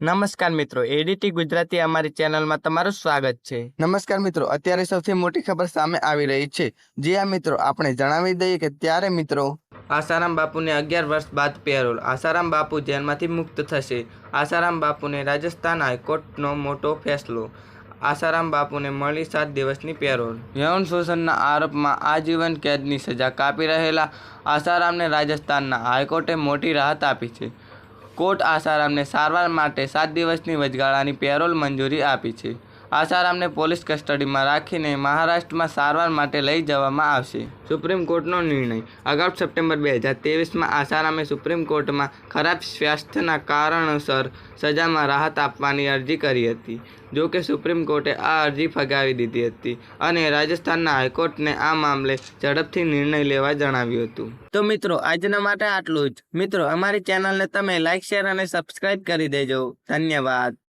નમસ્કાર મિત્રો એડીટી ગુજરાતી અમારી ચેનલમાં તમારું સ્વાગત છે. નમસ્કાર મિત્રો અત્યારે સૌથી મોટી ખબર સામે આવી રહી છે. જે આ મિત્રો આપણે જણાવી દઈએ કે ત્યારે મિત્રો આસારામ બાપુને અગિયાર વર્ષ બાદ પેરોલ આસારામ બાપુ જેલમાંથી મુક્ત થશે. આસારામ બાપુને રાજસ્થાન હાઈકોર્ટનો મોટો ફેસલો. આસારામ બાપુને મળી સાત દિવસની પેરોલ. યૌન શોષણના આરોપમાં આજીવન કેદની સજા કાપી રહેલા આસારામને રાજસ્થાનના હાઈકોર્ટે મોટી રાહત આપી છે. કોર્ટ આસારામને સારવાર માટે સાત દિવસની વચગાળાની પેરોલ મંજૂરી આપી છે. આસારામને પોલીસ કસ્ટડીમાં રાખીને મહારાષ્ટ્રમાં સારવાર માટે લઈ જવામાં આવશે. સુપ્રીમ કોર્ટનો નિર્ણય. અગાઉ સપ્ટેમ્બર બે હજાર ત્રેવીસમાં આસારામે સુપ્રીમ કોર્ટમાં ખરાબ સ્વાસ્થ્યના કારણોસર સજામાં રાહત આપવાની અરજી કરી હતી. જો કે સુપ્રીમ કોર્ટે આ અરજી ફગાવી દીધી હતી અને રાજસ્થાનના હાઈકોર્ટને આ મામલે ઝડપથી નિર્ણય લેવા જણાવ્યું હતું. તો મિત્રો આજના માટે આટલું જ. મિત્રો અમારી ચેનલને તમે લાઇક શેર અને સબસ્ક્રાઇબ કરી દેજો. ધન્યવાદ.